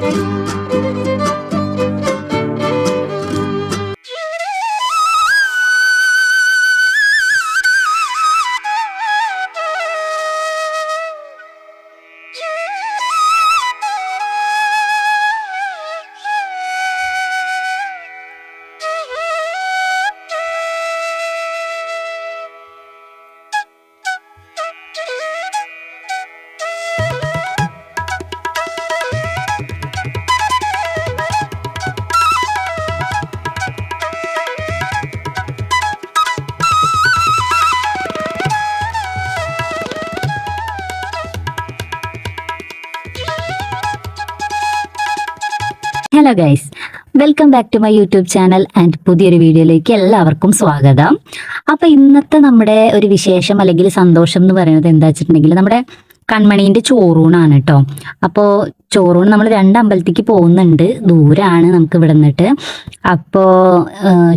Música hello guys welcome back to my YouTube channel and പുതിയൊരു വീഡിയോയിലേക്ക് എല്ലാവർക്കും സ്വാഗതം. അപ്പൊ ഇന്നത്തെ നമ്മുടെ ഒരു വിശേഷം അല്ലെങ്കിൽ സന്തോഷം എന്ന് പറയുന്നത് എന്താ വെച്ചിട്ടുണ്ടെങ്കിൽ നമ്മുടെ കൺമണീന്റെ ചോറൂണാണ് കേട്ടോ അപ്പോൾ ചോറൂണ് നമ്മൾ രണ്ട് അമ്പലത്തേക്ക് പോകുന്നുണ്ട്. ദൂരാണ് നമുക്ക് ഇവിടെ നിന്നിട്ട്. അപ്പോൾ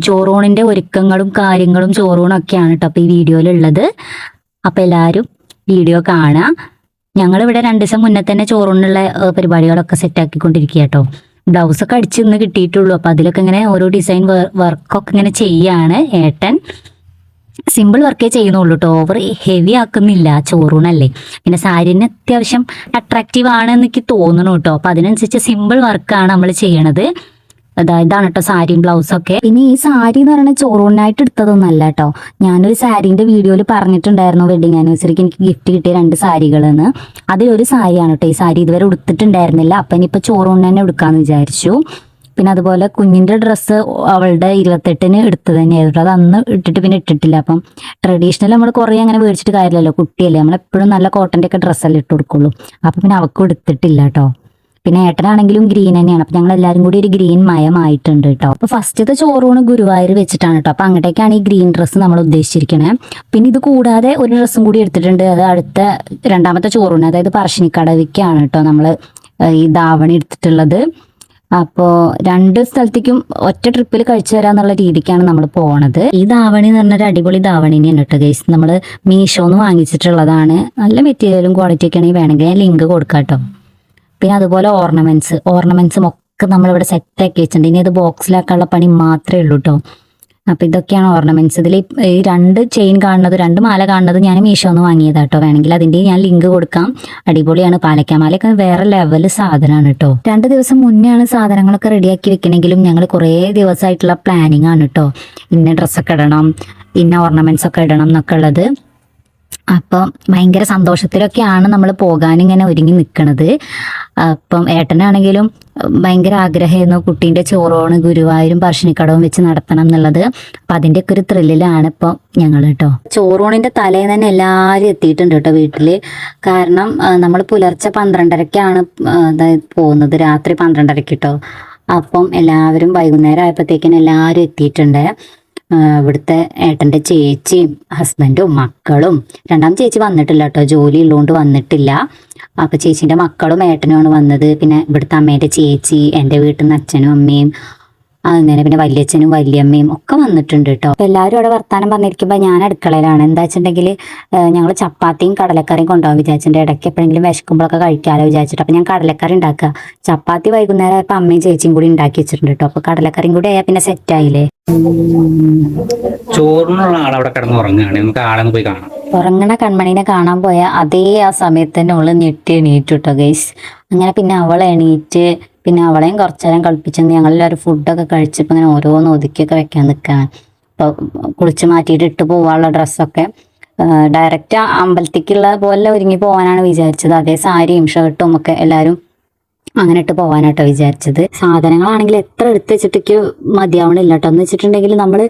ചോറൂണിന്റെ ഒരുക്കങ്ങളും കാര്യങ്ങളും ചോറൂണും ഒക്കെയാണ് കേട്ടോ അപ്പോൾ ഈ വീഡിയോയിലുള്ളത്. അപ്പോൾ എല്ലാവരും വീഡിയോ കാണാം. ഞങ്ങളിവിടെ രണ്ട് ദിവസം മുന്നേ തന്നെ ചോറൂണിനുള്ള പരിപാടികളൊക്കെ സെറ്റ് ആക്കിക്കൊണ്ടിരിക്കുക കേട്ടോ ബ്ലൗസ് ഒക്കെ അടിച്ച് ഇന്ന് കിട്ടിയിട്ടുള്ളൂ. അപ്പൊ അതിലൊക്കെ ഇങ്ങനെ ഓരോ ഡിസൈൻ വർക്കൊക്കെ ഇങ്ങനെ ചെയ്യാണ് ഏട്ടൻ. സിമ്പിൾ വർക്കേ ചെയ്യുന്നുള്ളൂ കേട്ടോ ഓവർ ഹെവി ആക്കുന്നില്ല. ചോറൂണല്ലേ. പിന്നെ സാരിന് അത്യാവശ്യം അട്രാക്റ്റീവ് ആണ് എനിക്ക് തോന്നണു കേട്ടോ അപ്പൊ അതിനനുസരിച്ച് സിമ്പിൾ വർക്കാണ് നമ്മൾ ചെയ്യണത്. അതാ ഇതാണ് കേട്ടോ സാരിയും ബ്ലൗസും ഒക്കെ പിന്നെ ഈ സാരി എന്ന് പറയുന്നത് ചോറൂണിനായിട്ട് എടുത്തതൊന്നല്ല കേട്ടോ ഞാനൊരു സാരീന്റെ വീഡിയോയിൽ പറഞ്ഞിട്ടുണ്ടായിരുന്നു വെഡിങ് ആനിവേഴ്സറിക്ക് എനിക്ക് ഗിഫ്റ്റ് കിട്ടിയ രണ്ട് സാരികളെന്ന്. അതിലൊരു സാരിയാണ് കേട്ടോ ഈ സാരി ഇതുവരെ ഉടുത്തിട്ടുണ്ടായിരുന്നില്ല. അപ്പം ഇനിയിപ്പോൾ ചോറൂണിന് തന്നെ എടുക്കാമെന്ന് വിചാരിച്ചു. പിന്നെ അതുപോലെ കുഞ്ഞിന്റെ ഡ്രസ്സ് അവളുടെ ഇരുപത്തെട്ടിന് എടുത്തത് തന്നെയായിരുന്നു. അത് അന്ന് ഇട്ടിട്ട് പിന്നെ ഇട്ടിട്ടില്ല. അപ്പം ട്രഡീഷണൽ നമ്മൾ കുറേ അങ്ങനെ മേടിച്ചിട്ട് കാര്യമില്ലല്ലോ. കുട്ടിയല്ലേ. നമ്മൾ എപ്പോഴും നല്ല കോട്ടന്റെ ഒക്കെ ഡ്രസ്സല്ലേ ഇട്ട് കൊടുക്കുള്ളൂ. അപ്പം പിന്നെ അവൾക്ക് എടുത്തിട്ടില്ല കേട്ടോ പിന്നെ ഏട്ടനാണെങ്കിലും ഗ്രീൻ തന്നെയാണ്. അപ്പൊ ഞങ്ങൾ എല്ലാവരും കൂടി ഒരു ഗ്രീൻ മയമായിട്ടുണ്ട് കേട്ടോ അപ്പൊ ഫസ്റ്റത്തെ ചോറൂണ് ഗുരുവായൂർ വെച്ചിട്ടാണ് കേട്ടോ അപ്പൊ അങ്ങോട്ടേക്കാണ് ഈ ഗ്രീൻ ഡ്രസ്സ് നമ്മൾ ഉദ്ദേശിച്ചിരിക്കണേ. പിന്നെ ഇത് കൂടാതെ ഒരു ഡ്രസ്സും കൂടി എടുത്തിട്ടുണ്ട്. അത് അടുത്ത രണ്ടാമത്തെ ചോറൂണ് അതായത് പറശ്ശിനിക്കടവിക്കാണ് കേട്ടോ നമ്മൾ ഈ ധാവണി എടുത്തിട്ടുള്ളത്. അപ്പോ രണ്ട് സ്ഥലത്തേക്കും ഒറ്റ ട്രിപ്പിൽ കഴിച്ചു തരാന്നുള്ള രീതിക്കാണ് നമ്മൾ പോണത്. ഈ ധാവണി എന്ന് പറഞ്ഞൊരു അടിപൊളി ധാവണി തന്നെയാണ് കേട്ടോ ഗൈസ് നമ്മൾ മീഷോന്ന് വാങ്ങിച്ചിട്ടുള്ളതാണ്. നല്ല മെറ്റീരിയലും ക്വാളിറ്റി ഒക്കെ ആണെങ്കിൽ വേണമെങ്കിൽ ഞാൻ ലിങ്ക് കൊടുക്കാം കേട്ടോ പിന്നെ അതുപോലെ ഓർണമെന്റ്സ് ഓർണമെന്റ്സും ഒക്കെ നമ്മളിവിടെ സെറ്റ് ആക്കി വെച്ചിട്ടുണ്ട്. ഇനി അത് ബോക്സിലാക്കാനുള്ള പണി മാത്രമേ ഉള്ളൂ കേട്ടോ അപ്പൊ ഇതൊക്കെയാണ് ഓർണമെന്റ്സ് ഇതിൽ ഈ രണ്ട് ചെയിൻ കാണുന്നത് രണ്ട് മാല കാണുന്നത് ഞാൻ മീഷോന്ന് വാങ്ങിയതാ കേട്ടോ വേണമെങ്കിൽ അതിന്റെ ഞാൻ ലിങ്ക് കൊടുക്കാം. അടിപൊളിയാണ്. പാലക്കാമാലയൊക്കെ വേറെ ലെവൽ സാധനമാണ് കേട്ടോ രണ്ട് ദിവസം മുന്നെയാണ് സാധനങ്ങളൊക്കെ റെഡിയാക്കി വെക്കണമെങ്കിലും ഞങ്ങൾ കുറേ ദിവസമായിട്ടുള്ള പ്ലാനിങ് ആണ് കേട്ടോ ഇന്ന ഡ്രസ്സൊക്കെ ഇടണം ഇന്ന ഓർണമെന്റ്സ് ഒക്കെ ഇടണം എന്നൊക്കെ ഉള്ളത്. അപ്പം ഭയങ്കര സന്തോഷത്തിലൊക്കെയാണ് നമ്മൾ പോകാൻ ഇങ്ങനെ ഒരുങ്ങി നിൽക്കണത് അപ്പം ഏട്ടനാണെങ്കിലും ഭയങ്കര ആഗ്രഹമായിരുന്നു കുട്ടീന്റെ ചോറോണ് ഗുരുവായൂരും പറശ്ശിനിക്കടവും വെച്ച് നടത്തണം എന്നുള്ളത്. അപ്പം അതിന്റെയൊക്കെ ഒരു ത്രില്ലിലാണ് ഇപ്പോൾ ഞങ്ങൾ കേട്ടോ ചോറോണിന്റെ തലേന്ന് തന്നെ എല്ലാവരും എത്തിയിട്ടുണ്ട് കേട്ടോ വീട്ടിൽ കാരണം നമ്മൾ പുലർച്ചെ പന്ത്രണ്ടരക്കാണ് പോകുന്നത്. രാത്രി പന്ത്രണ്ടരക്ക് കേട്ടോ അപ്പം എല്ലാവരും വൈകുന്നേരം ആയപ്പോഴത്തേക്കിനും എല്ലാവരും എത്തിയിട്ടുണ്ട്. ഇവിടുത്തെ ഏട്ടന്റെ ചേച്ചിയും ഹസ്ബൻഡും മക്കളും. രണ്ടാം ചേച്ചി വന്നിട്ടില്ല കേട്ടോ ജോലി ഉള്ളതുകൊണ്ട് വന്നിട്ടില്ല. അപ്പം ചേച്ചിന്റെ മക്കളും ഏട്ടനുമാണ് വന്നത്. പിന്നെ ഇവിടുത്തെ അമ്മേന്റെ ചേച്ചി എന്റെ വീട്ടിൽ നിന്ന് അച്ഛനും അമ്മയും അങ്ങനെ പിന്നെ വല്യച്ഛനും വല്യമ്മയും ഒക്കെ വന്നിട്ടുണ്ട് കേട്ടോ അപ്പൊ എല്ലാവരും അവിടെ വർത്താനം പറഞ്ഞിരിക്കുമ്പോ ഞാൻ അടുക്കളയിലാണ്. എന്താ വെച്ചിട്ടുണ്ടെങ്കിൽ ഞങ്ങൾ ചപ്പാത്തിയും കടലക്കറിയും കൊണ്ടുപോകാൻ വിചാരിച്ചിട്ടുണ്ട്. ഇടയ്ക്ക് എപ്പോഴെങ്കിലും വിശക്കുമ്പോഴൊക്കെ കഴിക്കാമല്ലോ വിചാരിച്ചിട്ട്. അപ്പൊ ഞാൻ കടലക്കറി ഉണ്ടാക്കുക. ചപ്പാത്തി വൈകുന്നേരം ആയപ്പോൾ അമ്മയും ചേച്ചിയും കൂടി ഉണ്ടാക്കി വെച്ചിട്ടുണ്ട് കേട്ടോ അപ്പൊ കടലക്കറിയും കൂടി ആയാൽ പിന്നെ സെറ്റ് ആയില്ലേ? ചോറിനുള്ള അവിടെ കിടന്ന് ഉറങ്ങുകയാണ്. നമുക്ക് ആളെന്ന് പോയി കാണാം. ഉറങ്ങണ കൺമണീനെ കാണാൻ പോയ അതേ ആ സമയത്ത് തന്നെ ഉള്ള ഞെട്ടി എണീറ്റു കേട്ടോ ഗൈസ്. അങ്ങനെ പിന്നെ അവൾ എണീറ്റ് പിന്നെ അവളെയും കുറച്ചു നേരം കളിപ്പിച്ചെന്ന് ഞങ്ങളെല്ലാവരും ഫുഡൊക്കെ കഴിച്ചപ്പോൾ ഇങ്ങനെ ഓരോന്ന് ഒതുക്കിയൊക്കെ വെക്കാൻ നിൽക്കുകയാണ് അപ്പോൾ കുളിച്ച് മാറ്റിയിട്ട് ഇട്ട് പോകാനുള്ള ഡ്രസ്സൊക്കെ ഡയറക്റ്റ് അമ്പലത്തേക്കുള്ള പോലെ ഒരുങ്ങി പോകാനാണ് വിചാരിച്ചത്. അതേ സാരിയും ഷർട്ടും ഒക്കെ എല്ലാവരും അങ്ങനെ ഇട്ട് പോകാനാട്ടോ വിചാരിച്ചത്. സാധനങ്ങളാണെങ്കിൽ എത്ര എടുത്ത് വെച്ചിട്ടേക്ക് മതിയാവണില്ല കേട്ടോ എന്ന് വെച്ചിട്ടുണ്ടെങ്കിൽ നമ്മൾ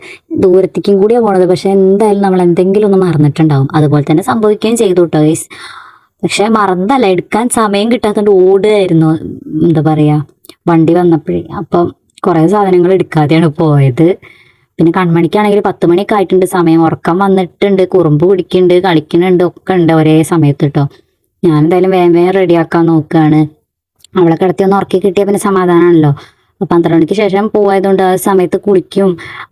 ദൂരത്തേക്കും കൂടിയാണ് പോണത്. പക്ഷെ എന്തായാലും നമ്മൾ എന്തെങ്കിലും ഒന്ന് മറന്നിട്ടുണ്ടാവും. അതുപോലെ തന്നെ സംഭവിക്കുകയും ചെയ്തു കേട്ടോ പക്ഷെ മറന്നല്ല എടുക്കാൻ സമയം കിട്ടാത്തതുകൊണ്ട് ഓടുകയായിരുന്നു എന്താ പറയാ വണ്ടി വന്നപ്പോഴേ. അപ്പം കുറേ സാധനങ്ങൾ എടുക്കാതെയാണ് പോയത്. പിന്നെ കൺമണിക്കാണെങ്കിൽ പത്ത് മണിയൊക്കെ ആയിട്ടുണ്ട് സമയം ഉറക്കം വന്നിട്ടുണ്ട് കുറുമ്പ് പിടിക്കുന്നുണ്ട് കളിക്കുന്നുണ്ട് ഒക്കെ ഉണ്ട് ഒരേ സമയത്ത് കേട്ടോ ഞാൻ എന്തായാലും വേഗം വേഗം റെഡിയാക്കാൻ നോക്കുകയാണ് അവളെ കിടത്തി ഒന്ന് ഉറക്കി കിട്ടിയാൽ പിന്നെ സമാധാനമാണല്ലോ അപ്പൊ പന്ത്രണ്ട് മണിക്ക് ശേഷം പോയതുകൊണ്ട് ആ സമയത്ത് കുളിക്കും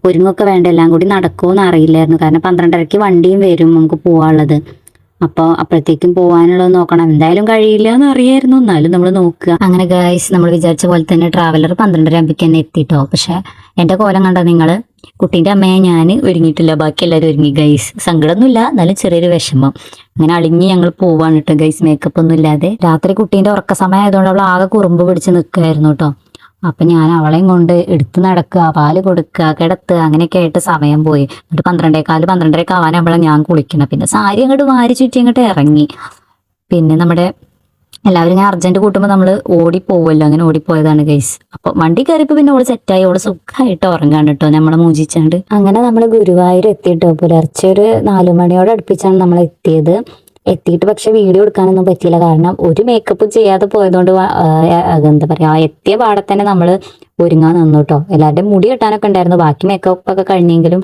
ഒരുങ്ങൊക്കെ വേണ്ട എല്ലാം കൂടി നടക്കുമോ എന്ന് അറിയില്ലായിരുന്നു. കാരണം പന്ത്രണ്ടരയ്ക്ക് വണ്ടിയും വരും നമുക്ക് പോവാനുള്ളത്. അപ്പോൾ അപ്പോഴത്തേക്കും പോകാനുള്ളത് നോക്കണം. എന്തായാലും കഴിയില്ല എന്ന് അറിയായിരുന്നു. എന്നാലും നമ്മൾ നോക്കുക. അങ്ങനെ ഗൈസ് നമ്മൾ വിചാരിച്ച പോലെ തന്നെ ട്രാവലർ പന്ത്രണ്ടര ആകുമ്പോഴേക്ക് തന്നെ എത്തിയിട്ടോ പക്ഷെ എന്റെ കോലം കണ്ട നിങ്ങൾ കുട്ടീന്റെ അമ്മയെ ഞാൻ ഒരുങ്ങിയിട്ടില്ല. ബാക്കി എല്ലാവരും ഒരുങ്ങി ഗൈസ് സങ്കടമൊന്നുമില്ല. എന്നാലും ചെറിയൊരു വിഷമം. അങ്ങനെ അളിഞ്ഞ് ഞങ്ങൾ പോവാണ് കേട്ടോ ഗൈസ് മേക്കപ്പ് ഒന്നും ഇല്ലാതെ. രാത്രി കുട്ടീന്റെ ഉറക്ക സമയം ആയതുകൊണ്ട് അവൾ ആകെ കുറുമ്പ് പിടിച്ച് നിൽക്കുമായിരുന്നു കേട്ടോ അപ്പൊ ഞാൻ അവളെയും കൊണ്ട് എടുത്ത് നടക്കുക പാൽ കൊടുക്കുക കിടത്തുക അങ്ങനെയൊക്കെ ആയിട്ട് സമയം പോയി. എന്നിട്ട് പന്ത്രണ്ടേക്കാൽ പന്ത്രണ്ടരക്ക് ആവാനാകുമ്പോഴാണ് ഞാൻ കുളിക്കണം പിന്നെ സാരി അങ്ങോട്ട് വാരി ചുറ്റി അങ്ങോട്ട് ഇറങ്ങി. പിന്നെ നമ്മുടെ എല്ലാവരും ഞാൻ അർജന്റ് കൂട്ടുമ്പോൾ നമ്മൾ ഓടിപ്പോവല്ലോ അങ്ങനെ ഓടിപ്പോയതാണ് ഗൈസ് അപ്പോൾ വണ്ടി കയറിയപ്പോ പിന്നെ ഓൾ സെറ്റായി ഓൾ സുഖമായിട്ട് ഉറങ്ങാണ് കേട്ടോ നമ്മളെ മൂജിച്ചാണ്ട്. അങ്ങനെ നമ്മൾ ഗുരുവായൂർ എത്തിയിട്ടോ പുലർച്ചെ ഒരു നാലു മണിയോടെ അടുപ്പിച്ചാണ് നമ്മൾ എത്തിയത്. എത്തിയിട്ട് പക്ഷെ വീഡിയോ എടുക്കാനൊന്നും പറ്റിയില്ല. കാരണം ഒരു മേക്കപ്പും ചെയ്യാതെ പോയതുകൊണ്ട് എന്താ പറയാ എത്തിയ പാടെ തന്നെ നമ്മൾ ഒരുങ്ങാൻ നിന്നു കേട്ടോ. എല്ലാവരുടെയും മുടി കെട്ടാനൊക്കെ ഉണ്ടായിരുന്നു. ബാക്കി മേക്കപ്പ് ഒക്കെ കഴിഞ്ഞെങ്കിലും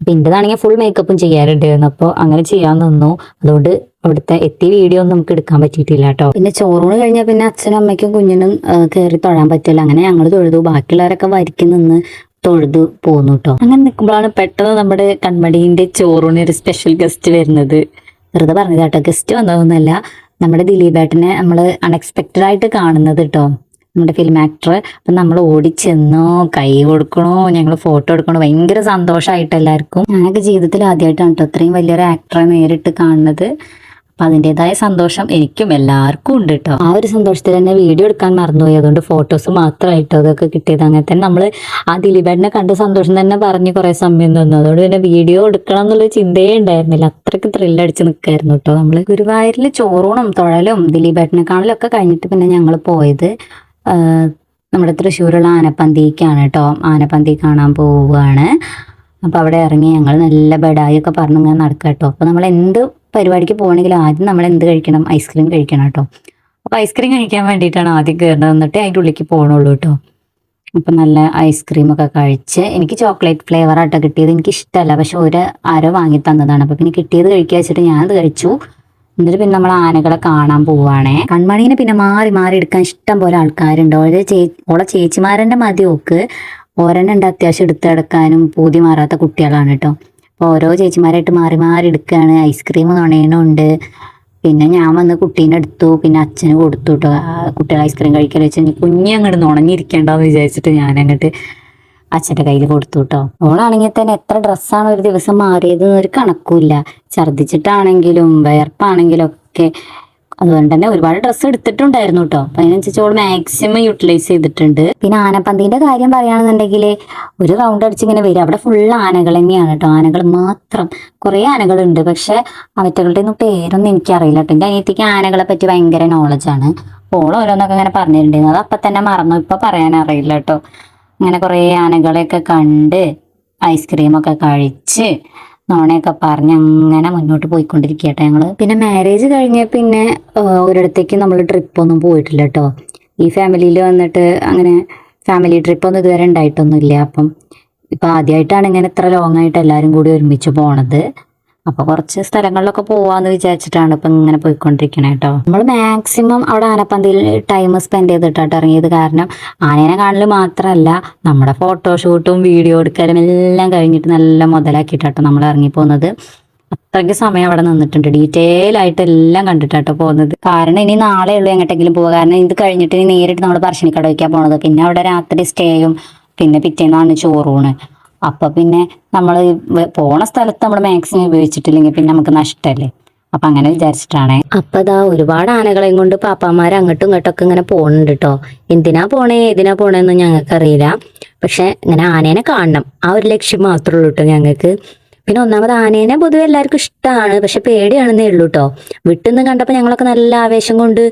അപ്പൊ ഇന്റേതാണെങ്കിൽ ഫുൾ മേക്കപ്പും ചെയ്യാറുണ്ടായിരുന്നു. അപ്പോൾ അങ്ങനെ ചെയ്യാൻ നിന്നു. അതുകൊണ്ട് അവിടുത്തെ എത്തിയ വീഡിയോ ഒന്നും നമുക്ക് എടുക്കാൻ പറ്റിയിട്ടില്ല കേട്ടോ. പിന്നെ ചോറൂണ് കഴിഞ്ഞാൽ പിന്നെ അച്ഛനും അമ്മയ്ക്കും കുഞ്ഞിനും കയറി തൊഴാൻ പറ്റില്ല. അങ്ങനെ ഞങ്ങൾ തൊഴുതു. ബാക്കിയുള്ളവരൊക്കെ വരിക്ക് നിന്ന് തൊഴുതു പോന്നു കേട്ടോ. അങ്ങനെ നിൽക്കുമ്പോഴാണ് പെട്ടെന്ന് നമ്മുടെ കൺമടീന്റെ ചോറൂണ് ഒരു സ്പെഷ്യൽ ഗസ്റ്റ് വരുന്നത്. വെറുതെ പറഞ്ഞത് കേട്ടോ. ഗസ്റ്റ് വന്നതൊന്നുമല്ല നമ്മുടെ ദിലീപേട്ടനെ നമ്മൾ അൺഎക്സ്പെക്റ്റഡ് ആയിട്ട് കാണുന്നത് കേട്ടോ നമ്മുടെ ഫിലിം ആക്ടർ അപ്പം നമ്മൾ ഓടിച്ചെന്നോ കൈ കൊടുക്കണോ ഞങ്ങൾ ഫോട്ടോ എടുക്കണോ ഭയങ്കര സന്തോഷമായിട്ട് എല്ലാവർക്കും ഞാനൊക്കെ ജീവിതത്തിൽ ആദ്യമായിട്ടാണ് കേട്ടോ അത്രയും വലിയൊരു ആക്ടറെ നേരിട്ട് കാണുന്നത്. അപ്പം അതിന്റെതായ സന്തോഷം എനിക്കും എല്ലാവർക്കും ഉണ്ട് കേട്ടോ ആ ഒരു സന്തോഷത്തിൽ തന്നെ വീഡിയോ എടുക്കാൻ മറന്നുപോയി. അതുകൊണ്ട് ഫോട്ടോസ് മാത്രമായിട്ടോ അതൊക്കെ കിട്ടിയത്. അങ്ങനെ തന്നെ നമ്മൾ ആ ദിലീപേട്ടനെ കണ്ട സന്തോഷം തന്നെ പറഞ്ഞ് കുറേ സമയം തന്നു അതുകൊണ്ട് പിന്നെ വീഡിയോ എടുക്കണം എന്നുള്ള ചിന്തയേ ഉണ്ടായിരുന്നില്ല. അത്രയ്ക്ക് ത്രില്ലടിച്ച് നിൽക്കായിരുന്നു കേട്ടോ നമ്മൾ ഗുരുവായൂരിൽ ചോറൂണും തുഴലും ദിലീപേട്ടനെ കാണലും ഒക്കെ കഴിഞ്ഞിട്ട് പിന്നെ ഞങ്ങൾ പോയത് നമ്മുടെ തൃശ്ശൂരുള്ള ആനപ്പന്തിക്കാണ് കേട്ടോ ആനപ്പന്തി കാണാൻ പോവുകയാണ് അപ്പോൾ അവിടെ ഇറങ്ങി ഞങ്ങൾ നല്ല ബെഡായി ഒക്കെ പറഞ്ഞ് ഇങ്ങനെ നടക്കുക കേട്ടോ അപ്പോൾ നമ്മൾ എന്ത് പരിപാടിക്ക് പോകണമെങ്കിൽ ആദ്യം നമ്മൾ എന്ത് കഴിക്കണം? ഐസ്ക്രീം കഴിക്കണം കേട്ടോ. അപ്പോൾ ഐസ്ക്രീം കഴിക്കാൻ വേണ്ടിയിട്ടാണ് ആദ്യം കയറുന്നത് എന്നിട്ട് അതിന്റെ ഉള്ളിലേക്ക് പോകണുള്ളൂ കേട്ടോ. അപ്പം നല്ല ഐസ്ക്രീം ഒക്കെ കഴിച്ച് എനിക്ക് ചോക്ലേറ്റ് ഫ്ലേവർ ആട്ടോ കിട്ടിയത്. എനിക്ക് ഇഷ്ടമല്ല പക്ഷെ ഒരു ആരോ വാങ്ങി തന്നതാണ്. അപ്പോൾ പിന്നെ കിട്ടിയത് കഴിക്കുക വെച്ചിട്ട് ഞാനത് കഴിച്ചു. എന്നിട്ട് പിന്നെ നമ്മൾ ആനകളെ കാണാൻ പോവാണേ. കൺമണീനെ പിന്നെ മാറി മാറി എടുക്കാൻ ഇഷ്ടം പോലെ ആൾക്കാരുണ്ട്. ഓരോ ചേ ഓളെ ചേച്ചിമാരന്റെ മതി ഓക്ക്. ഓരെണ്ണം ഉണ്ട് അത്യാവശ്യം എടുത്തെടുക്കാനും പൂതി മാറാത്ത കുട്ടികളാണ് കേട്ടോ. ഓരോ ചേച്ചിമാരായിട്ട് മാറി മാറി എടുക്കുകയാണ് ഐസ്ക്രീം നുണയനുണ്ട് പിന്നെ ഞാൻ വന്ന് കുട്ടീനെ എടുത്തു. പിന്നെ അച്ഛന് കൊടുത്തു കേട്ടോ കുട്ടികൾ ഐസ്ക്രീം കഴിക്കാൻ വെച്ച് കുഞ്ഞി അങ്ങോട്ട് നുണഞ്ഞിരിക്കണ്ടെന്ന് വിചാരിച്ചിട്ട് ഞാൻ അങ്ങോട്ട് അച്ഛന്റെ കയ്യിൽ കൊടുത്തു കേട്ടോ ഓളാണെങ്കിൽ തന്നെ എത്ര ഡ്രസ്സാണ് ഒരു ദിവസം മാറിയത് ഒരു കണക്കുമില്ല. ഛർദ്ദിച്ചിട്ടാണെങ്കിലും വയർപ്പാണെങ്കിലും ഒക്കെ അതുകൊണ്ട് തന്നെ ഒരുപാട് ഡ്രസ്സ് എടുത്തിട്ടുണ്ടായിരുന്നു കേട്ടോ അപ്പൊ അതിനനുസരിച്ച് ഓൾ മാക്സിമം യൂട്ടിലൈസ് ചെയ്തിട്ടുണ്ട്. പിന്നെ ആനപ്പന്തിന്റെ കാര്യം പറയുകയാണെന്നുണ്ടെങ്കിൽ ഒരു റൗണ്ട് അടിച്ച് ഇങ്ങനെ വരും. അവിടെ ഫുൾ ആനകൾ തന്നെയാണ് കേട്ടോ ആനകൾ മാത്രം കുറേ ആനകളുണ്ട്. പക്ഷെ അവറ്റകളുടെ ഒന്നും പേരൊന്നും എനിക്കറിയില്ല കേട്ടോ എന്റെ അനിയത്തിക്ക് ആനകളെ പറ്റി ഭയങ്കര നോളജാണ് ഓൾ ഓരോന്നൊക്കെ ഇങ്ങനെ പറഞ്ഞിട്ടുണ്ടായിരുന്നു. അത് അപ്പം തന്നെ മറന്നു. ഇപ്പൊ പറയാൻ അറിയില്ല കേട്ടോ അങ്ങനെ കുറേ ആനകളെയൊക്കെ കണ്ട് ഐസ്ക്രീമൊക്കെ കഴിച്ച് നോണയൊക്കെ പറഞ്ഞ് അങ്ങനെ മുന്നോട്ട് പോയിക്കൊണ്ടിരിക്കട്ടെ ഞങ്ങൾ. പിന്നെ മാരേജ് കഴിഞ്ഞ പിന്നെ ഒരിടത്തേക്ക് നമ്മൾ ട്രിപ്പൊന്നും പോയിട്ടില്ല കേട്ടോ ഈ ഫാമിലിയിൽ വന്നിട്ട് അങ്ങനെ ഫാമിലി ട്രിപ്പൊന്നും ഇതുവരെ ഉണ്ടായിട്ടൊന്നുമില്ല. അപ്പം ഇപ്പൊ ആദ്യമായിട്ടാണ് ഇങ്ങനെ ഇത്ര ലോങ് ആയിട്ട് എല്ലാവരും കൂടി ഒരുമിച്ച് പോണത്. അപ്പൊ കുറച്ച് സ്ഥലങ്ങളിലൊക്കെ പോവാന്ന് വിചാരിച്ചിട്ടാണ് ഇപ്പൊ ഇങ്ങനെ പോയിക്കൊണ്ടിരിക്കണേ കേട്ടോ. നമ്മൾ മാക്സിമം അവിടെ ആനപ്പന്തിയിൽ ടൈം സ്പെൻഡ് ചെയ്തിട്ടാണ് ഇറങ്ങിയത്. കാരണം ആനേനെ കാണൽ മാത്രമല്ല നമ്മുടെ ഫോട്ടോഷൂട്ടും വീഡിയോ എടുക്കലും എല്ലാം കഴിഞ്ഞിട്ട് നല്ല മുതലാക്കിയിട്ടാട്ടോ നമ്മൾ ഇറങ്ങി പോകുന്നത് അത്രയ്ക്ക് സമയം അവിടെ നിന്നിട്ടുണ്ട്. ഡീറ്റെയിൽ ആയിട്ട് എല്ലാം കണ്ടിട്ടാട്ടോ പോകുന്നത്. കാരണം ഇനി നാളെ ഉള്ളൂ എങ്ങോട്ടെങ്കിലും പോവുക കാരണം ഇത് കഴിഞ്ഞിട്ട് ഇനി നേരിട്ട് നമ്മൾ പറശ്ശിനിക്കട വയ്ക്കാൻ പോണത്. പിന്നെ അവിടെ രാത്രി സ്റ്റേയും പിന്നെ പിറ്റേന്നാണ് ചോറൂണ്. അപ്പൊ പിന്നെ നമ്മൾ പോണ സ്ഥലത്ത് നമ്മൾ മാക്സിമം ഉപയോഗിച്ചിട്ടില്ലെങ്കിൽ പിന്നെ നമുക്ക് നഷ്ടമല്ലേ അപ്പൊ അങ്ങനെ വിചാരിച്ചിട്ടാണ്. അപ്പൊ ഇതാ ഒരുപാട് ആനകളെയും കൊണ്ട് പാപ്പാമാർ അങ്ങോട്ടും ഇങ്ങോട്ടും ഒക്കെ ഇങ്ങനെ പോകുന്നുണ്ട് കേട്ടോ എന്തിനാ പോണേ ഏതിനാ പോണേന്ന് ഞങ്ങൾക്ക് അറിയില്ല പക്ഷെ ഇങ്ങനെ ആനേനെ കാണണം. ആ ഒരു ലക്ഷ്യം മാത്രമേ ഉള്ളൂ കേട്ടോ ഞങ്ങൾക്ക് പിന്നെ ഒന്നാമത് ആനേനെ പൊതുവെ എല്ലാവർക്കും ഇഷ്ടമാണ് പക്ഷെ പേടിയാണെന്നേ ഉള്ളൂ കേട്ടോ വിട്ടുനിന്ന് കണ്ടപ്പോൾ ഞങ്ങളൊക്കെ നല്ല ആവേശം കൊണ്ട്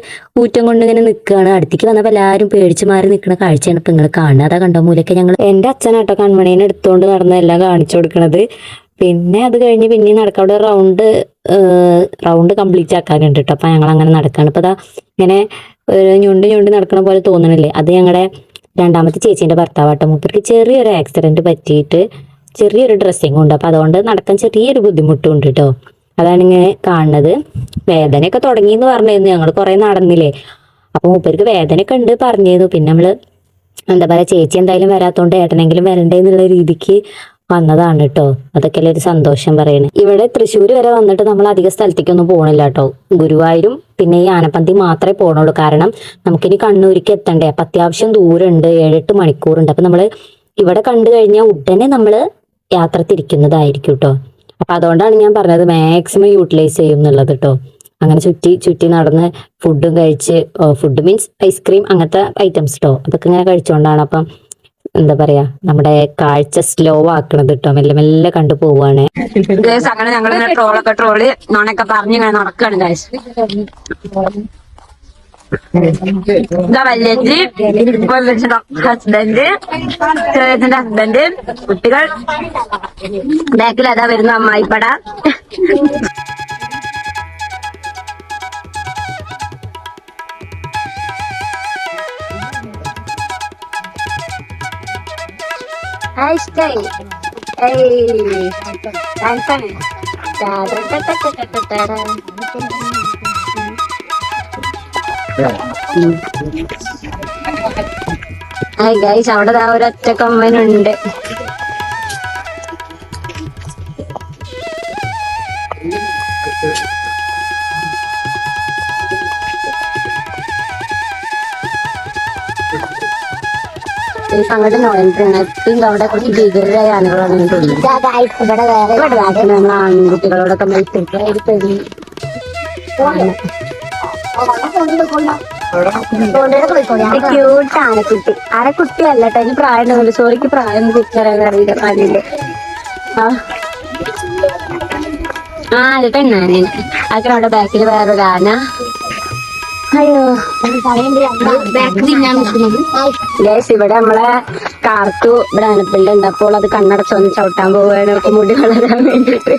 ഊറ്റം കൊണ്ട് ഇങ്ങനെ നിൽക്കുകയാണ് അടുത്തേക്ക് വന്നപ്പോൾ എല്ലാവരും പേടിച്ച് മാറി നിൽക്കുന്ന കാഴ്ചയാണ് ഇപ്പം നിങ്ങൾ കാണുന്നത്. അതാ കണ്ടോ മൂലയ്ക്ക് ഞങ്ങൾ എന്റെ അച്ഛനാട്ടോ കൺമണീനെ എടുത്തുകൊണ്ട് നടന്നതെല്ലാം കാണിച്ചു കൊടുക്കണത്. പിന്നെ അത് കഴിഞ്ഞ് പിന്നെ നടക്കാവിടെ റൗണ്ട് റൗണ്ട് കംപ്ലീറ്റ് ആക്കാനുണ്ട് കേട്ടോ അപ്പം ഞങ്ങൾ അങ്ങനെ നടക്കുകയാണ് ഇപ്പം ദാ ഇങ്ങനെ ഞുണ്ട് ഞുണ്ട് നടക്കണ പോലെ തോന്നണില്ലേ? അത് ഞങ്ങളുടെ രണ്ടാമത്തെ ചേച്ചീന്റെ ഭർത്താവാട്ടോ. മൂപ്പർക്ക് ചെറിയൊരു ആക്സിഡന്റ് പറ്റിയിട്ട് ചെറിയൊരു ഡ്രസ്സിങ് ഉണ്ട്. അപ്പൊ അതുകൊണ്ട് നടക്കാൻ ചെറിയൊരു ബുദ്ധിമുട്ടുണ്ട് കേട്ടോ അതാണ് ഇങ്ങനെ കാണുന്നത്. വേദനയൊക്കെ തുടങ്ങി എന്ന് പറഞ്ഞിരുന്നു. ഞങ്ങൾ കുറെ നടന്നില്ലേ. അപ്പോൾ മൂപ്പർക്ക് വേദനയൊക്കെ ഉണ്ട് പറഞ്ഞിരുന്നു. പിന്നെ നമ്മൾ എന്താ പറയാ ചേച്ചി എന്തായാലും വരാത്തോണ്ട് ഏട്ടനെങ്കിലും വരണ്ടേ എന്നുള്ള രീതിക്ക് വന്നതാണ് കേട്ടോ അതൊക്കെ ഒരു സന്തോഷം പറയണേ. ഇവിടെ തൃശ്ശൂർ വരെ വന്നിട്ട് നമ്മൾ അധിക സ്ഥലത്തേക്കൊന്നും പോകണില്ല കേട്ടോ ഗുരുവായൂരും പിന്നെ ഈ ആനപ്പന്തി മാത്രമേ പോകണുള്ളൂ കാരണം നമുക്കിനി കണ്ണൂരിക്ക് എത്തണ്ടേ. അപ്പൊ അത്യാവശ്യം ദൂരമുണ്ട്. ഏഴെട്ട് മണിക്കൂറുണ്ട്. അപ്പൊ നമ്മൾ ഇവിടെ കണ്ടു കഴിഞ്ഞാൽ ഉടനെ നമ്മൾ യാത്ര തിരിക്കുന്നതായിരിക്കും കേട്ടോ അപ്പൊ അതുകൊണ്ടാണ് ഞാൻ പറഞ്ഞത് മാക്സിമം യൂട്ടിലൈസ് ചെയ്യും എന്നുള്ളത് കേട്ടോ അങ്ങനെ ചുറ്റി ചുറ്റി നടന്ന് ഫുഡും കഴിച്ച് ഫുഡ് മീൻസ് ഐസ്ക്രീം അങ്ങനത്തെ ഐറ്റംസ് കേട്ടോ അതൊക്കെ ഇങ്ങനെ കഴിച്ചുകൊണ്ടാണ് അപ്പം എന്താ പറയാ നമ്മുടെ കാഴ്ച സ്ലോ ആക്കണത് കേട്ടോ മെല്ലെ മെല്ലെ കണ്ടു പോവാണ്. അങ്ങനെ ഞങ്ങൾ ട്രോളൊക്കെ ട്രോൾ നോണൊക്കെ പറഞ്ഞു ഗൈസ് ഇതാ വല്യജി ഹസ്ബൻഡ് ചെറിയത്തിന്റെ ഹസ്ബൻഡ് കുട്ടികൾ. ബാക്കിൽ അതാ വരുന്നു അമ്മായിപ്പട. ഹായ് ഗൈസ് അവിടെ ഒരൊറ്റ കമ്മനുണ്ട് അങ്ങോട്ട് കുറച്ച് ഭീകരരായ നമ്മൾ ആൺകുട്ടികളോടൊക്കെ മത്സരിക്കാൻ ക്യൂട്ട് ആനക്കുട്ടി ആനക്കുട്ടി അല്ല കേട്ടോ പ്രായം ഉണ്ടാവില്ല സോറിക്ക് പ്രായം തിരിച്ചറിയാൻ അറിയില്ല ആ ആ അതൊക്കെ അവിടെ ബാക്കിൽ വേറൊരു ആന ഇവിടെ നമ്മളെ കാർത്തു ഇവിടെ അനപ്പിണ്ട് ഉണ്ട് അപ്പോൾ അത് കണ്ണടച്ചൊന്ന് ചവിട്ടാൻ പോവുകയാണ് മുടി വളരാൻ വേണ്ടിട്ട്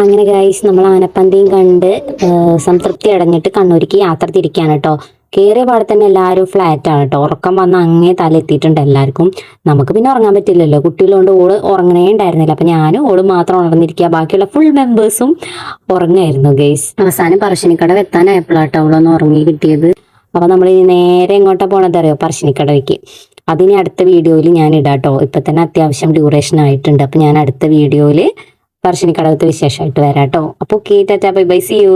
അങ്ങനെ ഗൈസ് നമ്മൾ ആനപ്പന്തിയും കണ്ട് സംതൃപ്തി അടഞ്ഞിട്ട് കണ്ണൂരിക്ക് യാത്ര തിരിക്കാണ് കേട്ടോ. കയറിയ പാടെ തന്നെ എല്ലാവരും ആണ് കേട്ടോ. ഉറക്കം വന്ന് അങ്ങേ തലെത്തിയിട്ടുണ്ട് എല്ലാവർക്കും. നമുക്ക് പിന്നെ ഉറങ്ങാൻ പറ്റില്ലല്ലോ. കുട്ടികളോണ്ട് ഓൾ ഉറങ്ങണേ ഉണ്ടായിരുന്നില്ല. അപ്പൊ ഞാനും ഓൾ മാത്രം ഉണർന്നിരിക്കുക. ബാക്കിയുള്ള ഫുൾ മെമ്പേഴ്സും ഉറങ്ങായിരുന്നു ഗേസ് അവസാനം പറശ്ശിനിക്കടവ് എത്താനായപ്പോഴാട്ടോ അവളൊന്ന് ഉറങ്ങി കിട്ടിയത്. അപ്പൊ നമ്മൾ നേരെ എങ്ങോട്ടാ പോണത് അറിയോ? പറശ്ശിനിക്കടവിക്ക് അതിന് അടുത്ത വീഡിയോയിൽ ഞാൻ ഇടാട്ടോ. ഇപ്പൊ തന്നെ അത്യാവശ്യം ഡ്യൂറേഷൻ ആയിട്ടുണ്ട്. അപ്പൊ ഞാൻ അടുത്ത വീഡിയോയിൽ പറശ്ശിനിക്കടവത്തെ വിശേഷമായിട്ട് വരാട്ടോ. അപ്പൊ okay tata bye bye see you